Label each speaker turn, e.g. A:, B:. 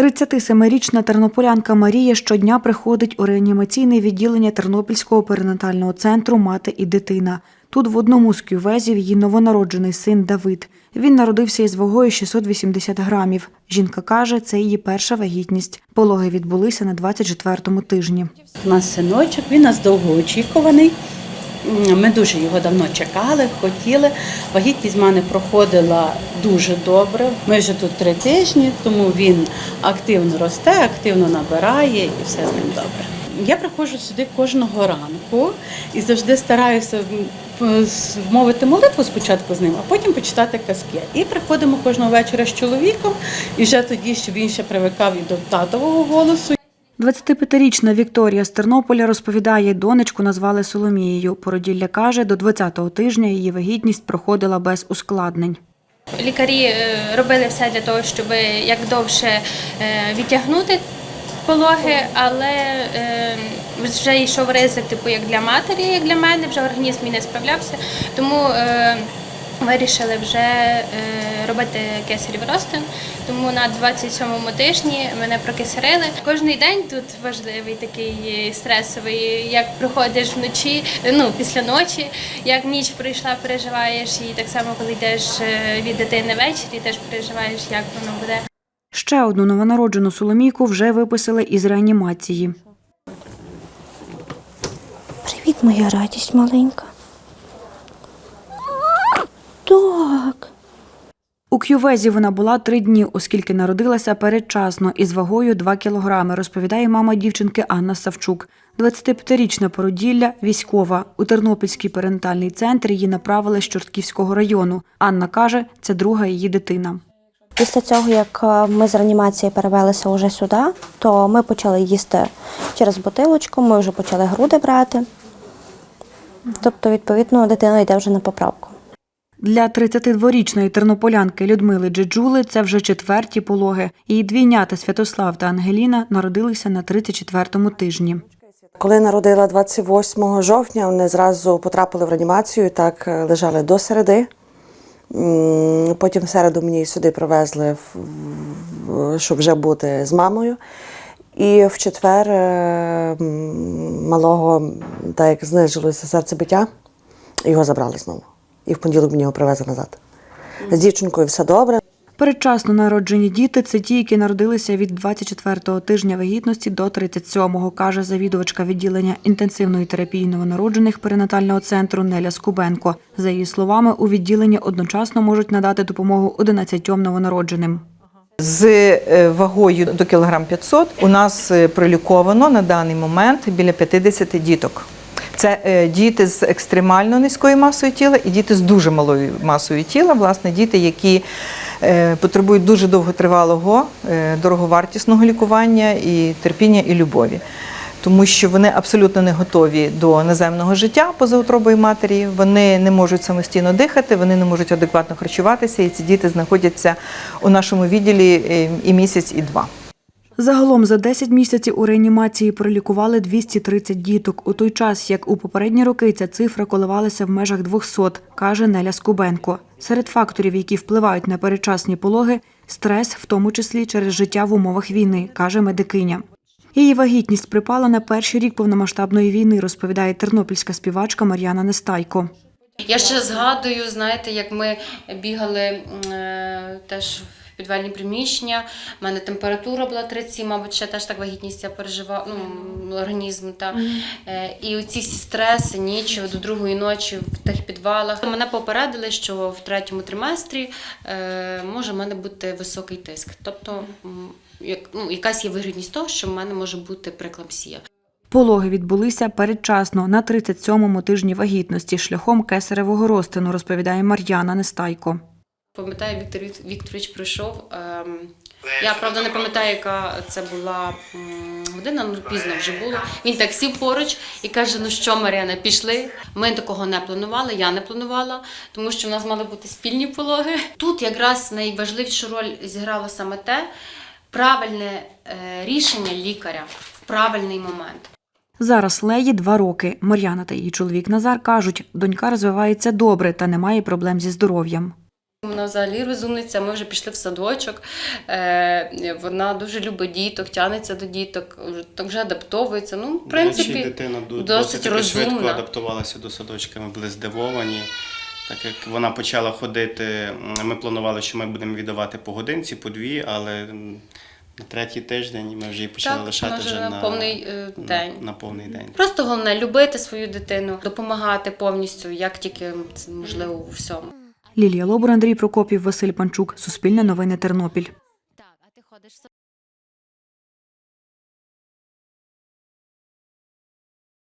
A: 37-річна тернополянка Марія щодня приходить у реанімаційне відділення Тернопільського перинатального центру Мати і дитина. Тут в одному з кювезів її новонароджений син Давид. Він народився із вагою 680 грамів. Жінка каже, це її перша вагітність. Пологи відбулися на 24-му тижні.
B: У нас синочок, він у нас довгоочікуваний. Ми дуже його давно чекали, хотіли. Вагітність в мене проходила дуже добре. Ми вже тут три тижні, тому він активно росте, активно набирає і все з ним добре. Я приходжу сюди кожного ранку і завжди стараюся м, п- с- вмовити молитву спочатку з ним, а потім почитати казки. І приходимо кожного вечора з чоловіком, і вже тоді, щоб він ще привикав і до татового голосу,
A: 25-річна Вікторія з Тернополя розповідає, донечку назвали Соломією. Породілля каже, до 20-го тижня її вагітність проходила без ускладнень.
C: Лікарі е, робили все для того, щоб як довше е, відтягнути пологи, але е, вже йшов ризик, типу, як для матері, як для мене, вже організм мій не справлявся. Тому вирішили вже е, робити кесарів розтин. Тому на 27-му тижні мене прокисарили. Кожний день тут важливий такий стресовий, як проходиш вночі, ну після ночі, як ніч пройшла, переживаєш, і так само, коли йдеш е, від дитини ввечері, теж переживаєш, як воно буде.
A: Ще одну новонароджену Соломійку вже виписали із реанімації.
D: Привіт, моя радість маленька. Так.
A: У кювезі вона була три дні, оскільки народилася передчасно із вагою 2 кілограми, розповідає мама дівчинки Анна Савчук. 25-річна породілля військова. У Тернопільський перинатальний центр її направили з Чортківського району. Анна каже, це друга її дитина.
D: Після цього, як е, ми з реанімації перевелися уже сюди, то ми почали їсти через бутилочку, ми вже почали груди брати. Тобто, відповідно, дитина йде вже на поправку.
A: Для 32-річної тернополянки Людмили Джеджули це вже четверті пологи. Її двійнята Святослав та Ангеліна народилися на 34-му тижні.
E: Коли народила 28 жовтня, вони зразу потрапили в реанімацію, так е, лежали до середи. Потім в середу мені сюди привезли, щоб вже бути з мамою. І в четвер е, малого, так як знижилося серцебиття, його забрали знову. І в понеділок мені його привезли назад. З дівчинкою все добре.
A: Передчасно народжені діти це ті, які народилися від 24-го тижня вагітності до 37-го, каже завідувачка відділення інтенсивної терапії новонароджених перинатального центру Неля Скубенко. За її словами, у відділенні одночасно можуть надати допомогу 11 новонародженим.
F: З е, вагою до кілограм 500 у нас е, проліковано на даний момент біля 50 діток. Це е, діти з екстремально низькою масою тіла і діти з дуже малою масою тіла, власне, діти, які е, потребують дуже довготривалого, е, дороговартісного лікування і терпіння і любові. Тому що вони абсолютно не готові до наземного життя поза утробою матері, вони не можуть самостійно дихати, вони не можуть адекватно харчуватися, і ці діти знаходяться у нашому відділі і місяць, і два.
A: Загалом за 10 місяців у реанімації пролікували 230 діток. У той час, як у попередні роки, ця цифра коливалася в межах 200, каже Неля Скубенко. Серед факторів, які впливають на передчасні пологи, стрес, в тому числі через життя в умовах війни, каже медикиня. Її вагітність припала на перший рік повномасштабної війни, розповідає тернопільська співачка Мар'яна Нестайко.
G: Я ще згадую, знаєте, як ми бігали е, теж в підвальні приміщення. У мене температура була 37, мабуть, ще теж так вагітність я переживала, ну, організм. Та. Е, І оці всі стреси, ніч до другої ночі в тих підвалах. Мене попередили, що в третьому триместрі е, може в мене бути високий тиск. Тобто, як, ну, якась є вигідність того, що в мене може бути прекламсія.
A: Пологи відбулися передчасно на 37-му тижні вагітності шляхом кесаревого розтину, розповідає Мар'яна Нестайко.
G: Пам'ятаю, Віктор Вікторович прийшов. ем, Я правда не пам'ятаю, яка це була година, ну пізно вже було. Він так сів поруч і каже: Ну що, Мар'яна, пішли. Ми такого не планували, я не планувала, тому що в нас мали бути спільні пологи. Тут якраз найважливішу роль зіграло саме те правильне е, рішення лікаря в правильний момент.
A: Зараз Леї два роки. Мар'яна та її чоловік Назар кажуть, донька розвивається добре та не має проблем зі здоров'ям.
G: Вона взагалі розумниця. Ми вже пішли в садочок. Е, Вона дуже любить діток, тянеться до діток, вже- так вже адаптовується. Ну, в принципі,
H: речі, дитина
G: досить
H: досить таки швидко адаптувалася до садочка. Ми були здивовані. Так як вона почала ходити, ми планували, що ми будемо віддавати по годинці, по дві, але на третій тиждень ми вже її почали
G: Так,
H: лишати
G: вже
H: вже
G: на повний, е,
H: на-
G: день.
H: На, повний день.
G: Просто головне любити свою дитину, допомагати повністю, як тільки це можливо у всьому.
A: Лілія Лобур, Андрій Прокопів, Василь Панчук. Суспільне новини Тернопіль.